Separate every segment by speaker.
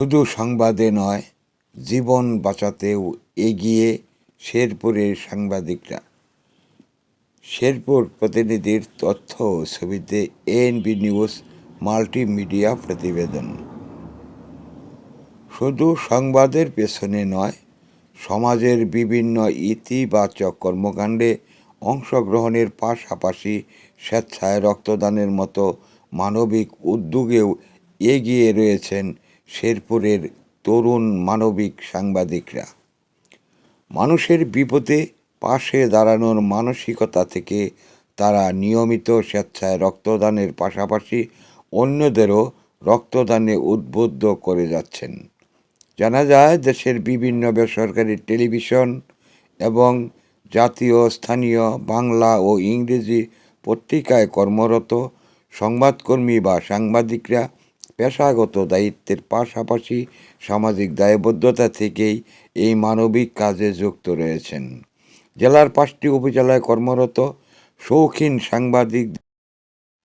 Speaker 1: শুধু সংবাদে নয়, জীবন বাঁচাতেও এগিয়ে শেরপুরের সাংবাদিকরা। শেরপুর প্রতিনিধির তথ্য ও ছবিতে এএনবি নিউজ মাল্টিমিডিয়া প্রতিবেদন। শুধু সংবাদের পেছনে নয়, সমাজের বিভিন্ন ইতিবাচক কর্মকাণ্ডে অংশগ্রহণের পাশাপাশি স্বেচ্ছায় রক্তদানের মতো মানবিক উদ্যোগেও এগিয়ে রয়েছেন শেরপুরের তরুণ মানবিক সাংবাদিকরা। মানুষের বিপদে পাশে দাঁড়ানোর মানসিকতা থেকে তারা নিয়মিত স্বেচ্ছায় রক্তদানের পাশাপাশি অন্যদেরও রক্তদানে উদ্বুদ্ধ করে যাচ্ছেন। জানা যায়, দেশের বিভিন্ন বেসরকারি টেলিভিশন এবং জাতীয় স্থানীয় বাংলা ও ইংরেজি পত্রিকায় কর্মরত সংবাদকর্মী বা সাংবাদিকরা পেশাগত দায়িত্বের পাশাপাশি সামাজিক দায়বদ্ধতা থেকেই এই মানবিক কাজে যুক্ত রয়েছেন। জেলার পাঁচটি উপজেলায় কর্মরত শৌখিন সাংবাদিক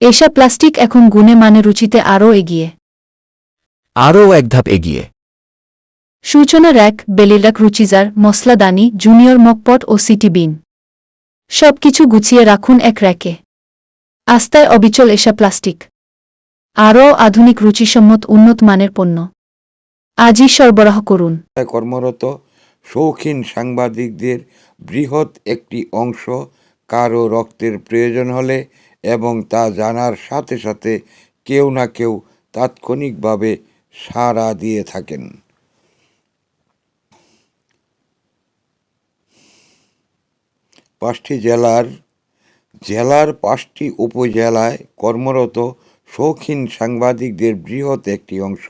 Speaker 2: এসা প্লাস্টিক এখন গুণে মানে রুচিতে আরও এগিয়ে।
Speaker 3: আরও এক ধাপ এগিয়ে।
Speaker 2: সূচনা র্যাক বেলিলাক রুচিজার মশলাদানি জুনিয়র মকপট ও সিটি বিন। সবকিছু গুছিয়ে রাখুন এক র্যাকে। আস্তায় অবিচল এসা প্লাস্টিক। আরও আধুনিক রুচিসম্মত উন্নত মানের পণ্য। আজই সরবরাহ করুন।
Speaker 1: কর্মরত, শৌখিন সাংবাদিকদের বৃহৎ একটি অংশ কারও রক্তের প্রয়োজন হলে এবং তা জানার সাথে সাথে কেউ না কেউ তাৎক্ষণিকভাবে সাড়া দিয়ে থাকেন। পাঁচটি জেলার জেলার পাঁচটি উপজেলায় কর্মরত শৌখিন সাংবাদিকদের বৃহৎ একটি অংশ।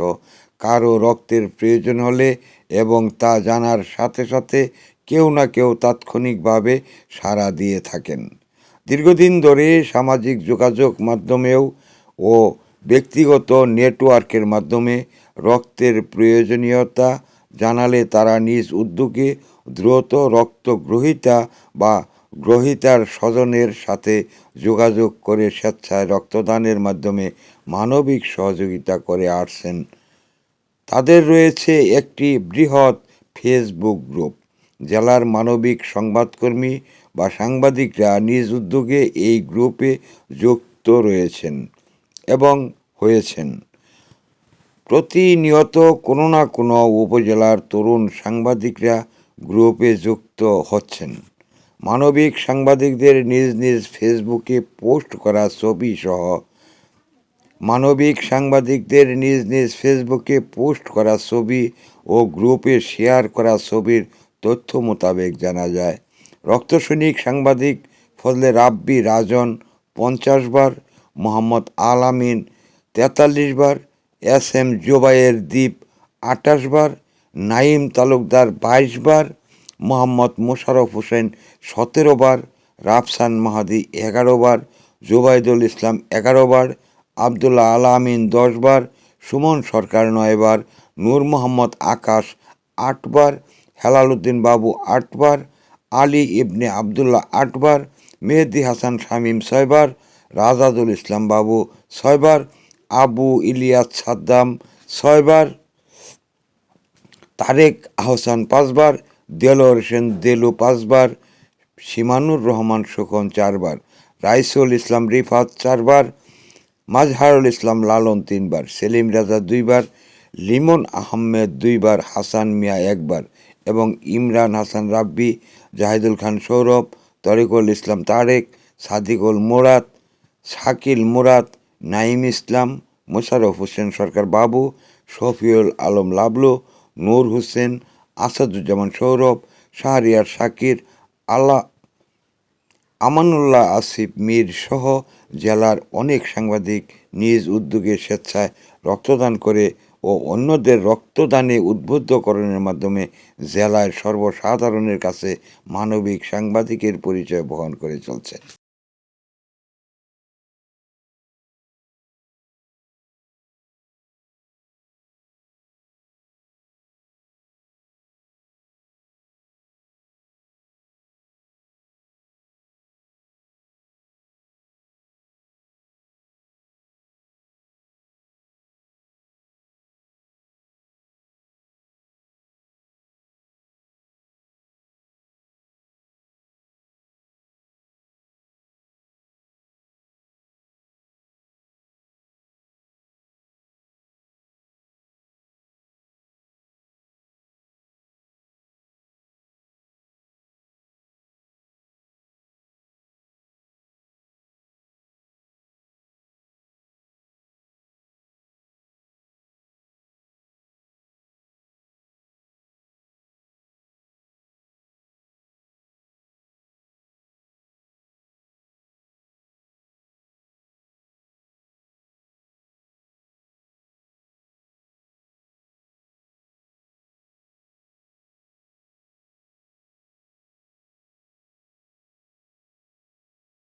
Speaker 1: কারও রক্তের প্রয়োজন হলে এবং তা জানার সাথে সাথে কেউ না কেউ তাৎক্ষণিকভাবে সাড়া দিয়ে থাকেন। দীর্ঘদিন ধরে সামাজিক যোগাযোগ মাধ্যমেও ও ব্যক্তিগত নেটওয়ার্কের মাধ্যমে রক্তের প্রয়োজনীয়তা জানালে তারা নিজ উদ্যোগে দ্রুত রক্ত গ্রহিতা বা গ্রহিতার স্বজনের সাথে যোগাযোগ করে স্বেচ্ছায় রক্তদানের মাধ্যমে মানবিক সহযোগিতা করে আসছেন। তাদের রয়েছে একটি বৃহৎ ফেসবুক গ্রুপ। জেলার মানবিক সংবাদকর্মী বা সাংবাদিকরা নিজ উদ্যোগে এই গ্রুপে যুক্ত রয়েছেন এবং হয়েছেন। প্রতিনিয়ত কোনো না কোনো উপজেলার তরুণ সাংবাদিকরা গ্রুপে যুক্ত হচ্ছেন। মানবিক সাংবাদিকদের নিজ নিজ ফেসবুকে পোস্ট করা ছবি সহ মানবিক সাংবাদিকদের নিজ নিজ ফেসবুকে পোস্ট করা ছবি ও গ্রুপে শেয়ার করা ছবির তথ্য মোতাবেক জানা যায়। রক্তসৈনিক সাংবাদিক ফজলে রাব্বি রাজন পঞ্চাশ বার, মোহাম্মদ আল আমিন তেতাল্লিশ বার, এস এম জোবাইয়ের দ্বীপ আটাশ বার, নাইম তালুকদার বাইশ বার মোহাম্মদ মোশারফ হোসেন সতেরো বার, রাফসান মাহাদি এগারো বার, জোবাইদুল ইসলাম এগারো বার, আবদুল্লাহ আল আমিন দশ বার, সুমন সরকার নয় বার, নূর মোহাম্মদ আকাশ আটবার হেলাল উদ্দিন বাবু আটবার আলী ইবনে আবদুল্লাহ আটবার মেহেদি হাসান শামীম ছয়বার রাজাদুল ইসলাম বাবু ছয়বার আবু ইলিয়াস সাদ্দাম ছয়বার তারেক আহসান পাঁচবার দেলোয়ার হোসেন দেলু পাঁচবার সীমানুর রহমান শোকন চারবার, রাইসুল ইসলাম রিফাত চারবার, মাজহারুল ইসলাম লালন তিনবার, সেলিম রাজা দুইবার, লিমন আহমেদ দুইবার, হাসান মিয়া একবার এবং ইমরান হাসান রাব্বি, জাহিদুল খান সৌরভ, তরিকুল ইসলাম তারেক, সাদিকুল মোরাদ, শাকিল মোরাদ নাইম ইসলাম মোশারফ হোসেন সরকার বাবু, শফিউল আলম লাবলু, নূর হোসেন আসাদুজ্জামান সৌরভ, শাহরিয়ার শাকির আল্লাহ আমানুল্লাহ আসিফ মীর সহ জেলার অনেক সাংবাদিক নিজ উদ্যোগে স্বেচ্ছায় রক্তদান করে ও অন্যদের রক্তদানে উদ্বুদ্ধকরণের মাধ্যমে জেলায় সর্বসাধারণের কাছে মানবিক সাংবাদিকের পরিচয় বহন করে চলছে।